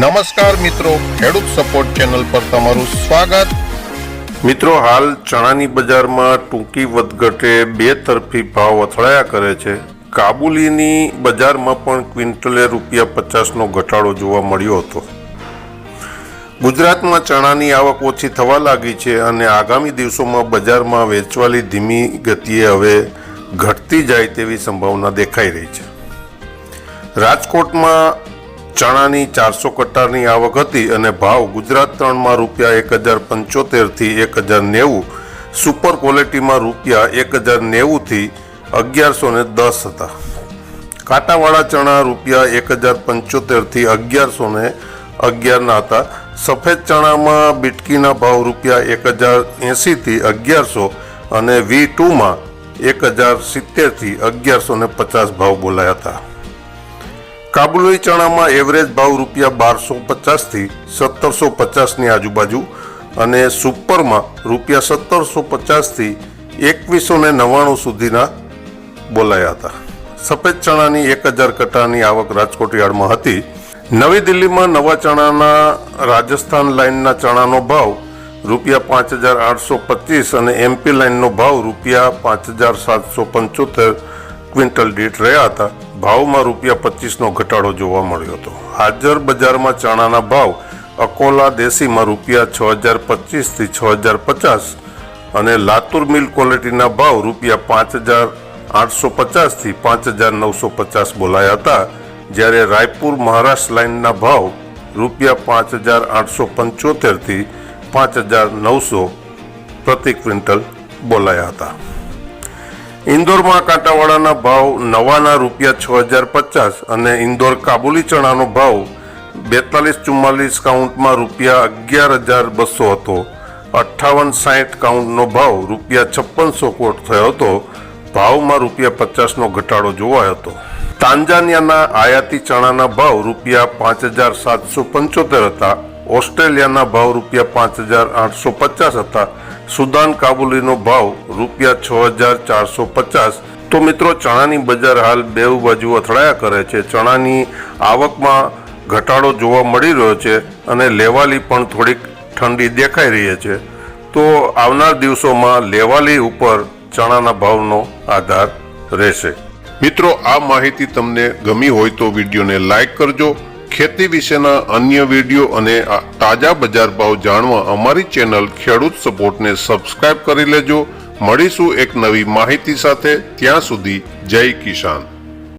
નમસ્કાર મિત્રો, ખેડૂત સપોર્ટ ચેનલ પર તમારું સ્વાગત. મિત્રો, હાલ ચણાની બજારમાં ટૂંકી વધઘટે બે તરફી ભાવ અથડાયા કરે છે. કાબુલીની બજારમાં પણ ક્વિન્ટલે રૂપિયા પચાસનો ઘટાડો જોવા મળ્યો હતો. ગુજરાતમાં ચણાની આવક ઓછી થવા લાગી છે અને આગામી દિવસોમાં બજારમાં વેચવાલી ધીમી ગતિએ હવે ઘટતી જાય તેવી સંભાવના દેખાઈ રહી છે. રાજકોટમાં ચણાની ચારસો કટ્ટાની આવક હતી અને ભાવ ગુજરાત ત્રણમાં રૂપિયા એક હજાર પંચોતેરથી એક હજાર નેવું સુપર ક્વોલિટીમાં રૂપિયા એક હજાર નેવુંથી અગિયારસો ને દસ હતા. કાંટાવાળા ચણા રૂપિયા એક હજાર પંચોતેરથી અગિયારસો ને અગિયારના હતા. સફેદ ચણામાં બીટકીના ભાવ રૂપિયા એક હજાર એંસીથી અગિયારસો અને વી ટુમાં એક હજાર સિત્તેરથી અગિયારસો ને પચાસ ભાવ બોલાયા હતા. કાબુલી ચણામાં એવરેજ ભાવ રૂપિયા બારસો પચાસથી સત્તરસો પચાસની આજુબાજુ અને સુપરમાં રૂપિયા સત્તરસો પચાસથી એકવીસો ને નવ્વાણું સુધીના બોલાયા હતા. સફેદ ચણાની એક હજાર કટાની આવક રાજકોટ યાર્ડમાં હતી. નવી દિલ્હીમાં નવા ચણાના રાજસ્થાન લાઇનના ચણાનો ભાવ રૂપિયા પાંચ હજાર આઠસો પચીસ અને એમપી લાઇનનો ભાવ રૂપિયા પાંચ હજાર સાતસો પંચોતેર ક્વિન્ટલ દીઠ રહ્યા હતા, ભાવમાં રૂપિયા પચીસનો ઘટાડો જોવા મળ્યો હતો. હાજર બજારમાં ચણાના ભાવ, અકોલા દેશીમાં રૂપિયા છ હજાર પચીસથી છ હજાર પચાસ અને લાતુર મિલ ક્વોલિટીના ભાવ રૂપિયા પાંચ હજાર આઠસો પચાસથી પાંચ હજાર નવસો પચાસ બોલાયા હતા, જ્યારે રાયપુર મહારાષ્ટ્ર લાઇનના ભાવ રૂપિયા પાંચ હજાર આઠસો પંચોતેરથી પાંચ હજાર નવસો પ્રતિ ક્વિન્ટલ બોલાયા હતા. ઇન્દોરમાં કાંટાવાળાના ભાવ નવાના રૂપિયા છ હજાર પચાસ અને ઇન્દોર કાબુલી ચણાનો ભાવ બેતાલીસ ચુમ્માલીસ કાઉન્ટમાં રૂપિયા અગિયાર હજાર બસો હતો. અઠ્ઠાવન સાઠ કાઉન્ટનો ભાવ રૂપિયા છપ્પનસો કોટ થયો હતો. ભાવમાં રૂપિયા પચાસનો ઘટાડો જોવાયો હતો. તાંજાનિયાના આયાતી ચણાના ભાવ રૂપિયા પાંચ હજાર સાતસો પંચોતેર હતા. ઓસ્ટ્રેલિયાના ભાવ રૂપિયા પાંચ હજાર આઠસો પચાસ હતા. સુદાન કાબુલીનો ભાવ રૂપિયા છ હજાર ચારસો પચાસ. તો મિત્રો, ચણાની બજાર હાલ બેઉ બાજુ અથડાયા કરે છે. ચણાની આવકમાં ઘટાડો જોવા મળી રહ્યો છે અને લેવાલી પણ થોડીક ઠંડી દેખાઈ રહી છે. તો આવનાર દિવસોમાં લેવાલી ઉપર ચણાના ભાવનો આધાર રહેશે. મિત્રો, આ માહિતી તમને ગમી હોય તો વિડીયોને લાઈક કરજો ખેતી વિશેના અન્ય વીડિયો અને તાજા બજાર ભાવ જાણવા અમારી ચેનલ ખેડૂત સપોર્ટને સબસ્ક્રાઇબ કરી લેજો. મળીશું એક નવી માહિતી સાથે. ત્યાં સુધી જય કિસાન.